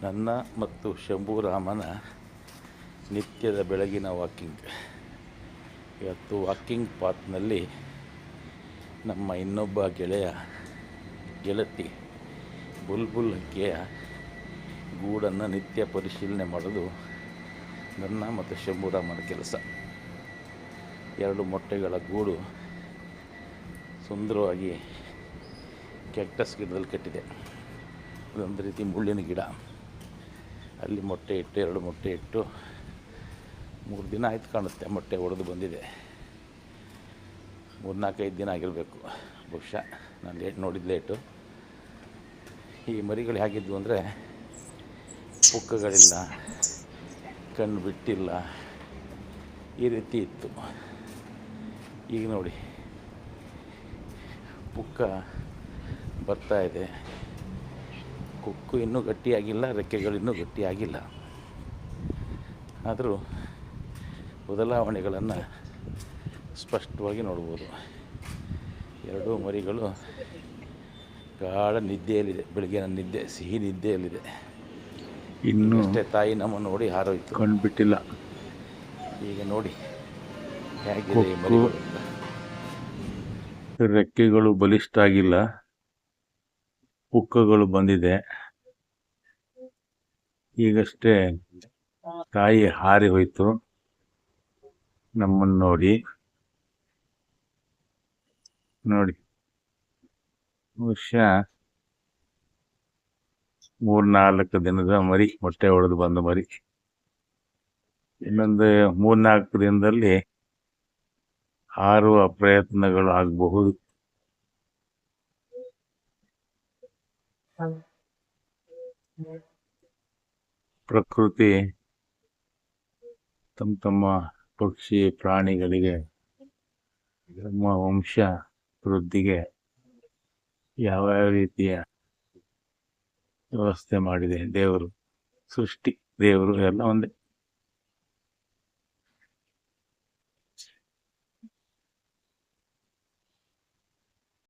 ನನ್ನ ಮತ್ತು ಶಂಭುರಾಮನ ನಿತ್ಯದ ಬೆಳಗಿನ ವಾಕಿಂಗ್. ಇವತ್ತು ವಾಕಿಂಗ್ ಪಾತ್ನಲ್ಲಿ ನಮ್ಮ ಇನ್ನೊಬ್ಬ ಗೆಳೆಯ, ಗೆಳತಿ ಬುಲ್ಬುಲ್ ಹಕ್ಕಿಯ ಗೂಡನ್ನು ನಿತ್ಯ ಪರಿಶೀಲನೆ ಮಾಡೋದು ನನ್ನ ಮತ್ತು ಶಂಭುರಾಮನ ಕೆಲಸ. ಎರಡು ಮೊಟ್ಟೆಗಳ ಗೂಡು ಸುಂದರವಾಗಿ ಕ್ಯಾಕ್ಟಸ್ ಗಿಡದಲ್ಲಿ ಕಟ್ಟಿದೆ. ಅದೊಂದು ರೀತಿ ಮುಳ್ಳಿನ ಗಿಡ. ಅಲ್ಲಿ ಮೊಟ್ಟೆ ಇಟ್ಟು, ಎರಡು ಮೊಟ್ಟೆ ಇಟ್ಟು, ಮೂರು ದಿನ ಆಯ್ತು ಕಾಣುತ್ತೆ ಮೊಟ್ಟೆ ಒಡೆದು ಬಂದಿದೆ. ಮೂರು ನಾಲ್ಕೈದು ದಿನ ಆಗಿರಬೇಕು. ಬಹುಶಃ ನಾನು ಲೇಟ್ ನೋಡಿದ್ದು ಲೇಟು. ಈ ಮರಿಗಳು ಹೇಗಿದ್ವು ಅಂದರೆ ಪುಕ್ಕಗಳಿಲ್ಲ, ಕಣ್ಣು ಬಿಟ್ಟಿಲ್ಲ, ಈ ರೀತಿ ಇತ್ತು. ಈಗ ನೋಡಿ, ಪುಕ್ಕ ಬರ್ತಾ ಇದೆ. ಕೊಕ್ಕು ಇನ್ನೂ ಗಟ್ಟಿಯಾಗಿಲ್ಲ ರೆಕ್ಕೆಗಳು ಇನ್ನೂ ಗಟ್ಟಿಯಾಗಿಲ್ಲ. ಆದರೂ ಬದಲಾವಣೆಗಳನ್ನು ಸ್ಪಷ್ಟವಾಗಿ ನೋಡ್ಬೋದು. ಎರಡೂ ಮರಿಗಳು ಗಾಢ ನಿದ್ದೆಯಲ್ಲಿದೆ ಬೆಳಗಿನ ನಿದ್ದೆ ಸಿಹಿ ನಿದ್ದೆಯಲ್ಲಿದೆ. ಇನ್ನೂ ಅಷ್ಟೇ ತಾಯಿ ನಮ್ಮ ನೋಡಿ ಹಾರೋಯ್ತು. ಕಂಡುಬಿಟ್ಟಿಲ್ಲ ಈಗ ನೋಡಿ ಹೇಗಿದೆ. ರೆಕ್ಕೆಗಳು ಬಲಿಷ್ಠ ಆಗಿಲ್ಲ. ಪುಕ್ಕಗಳು ಬಂದಿದೆ. ಈಗಷ್ಟೇ ತಾಯಿ ಹಾರಿ ಹೋಯ್ತು. ನಮ್ಮನ್ನು ನೋಡಿ. ನೋಡಿ. ಬಹುಶಃ ಮೂರ್ನಾಲ್ಕು ದಿನದ ಮರಿ, ಮೊಟ್ಟೆ ಹೊಡೆದು ಬಂದ ಮರಿ. ಇನ್ನೊಂದು ಮೂರ್ನಾಲ್ಕು ದಿನದಲ್ಲಿ ಹಾರುವ ಪ್ರಯತ್ನಗಳು ಆಗಬಹುದು. ಪ್ರಕೃತಿ ತಮ್ಮ ತಮ್ಮ ಪಕ್ಷಿ ಪ್ರಾಣಿಗಳಿಗೆ ನಮ್ಮ ವಂಶ, ವೃದ್ಧಿಗೆ ಯಾವ ಯಾವ ರೀತಿಯ ವ್ಯವಸ್ಥೆ ಮಾಡಿದೆ? ದೇವರು, ಸೃಷ್ಟಿ, ದೇವರು ಎಲ್ಲ ಒಂದೇ.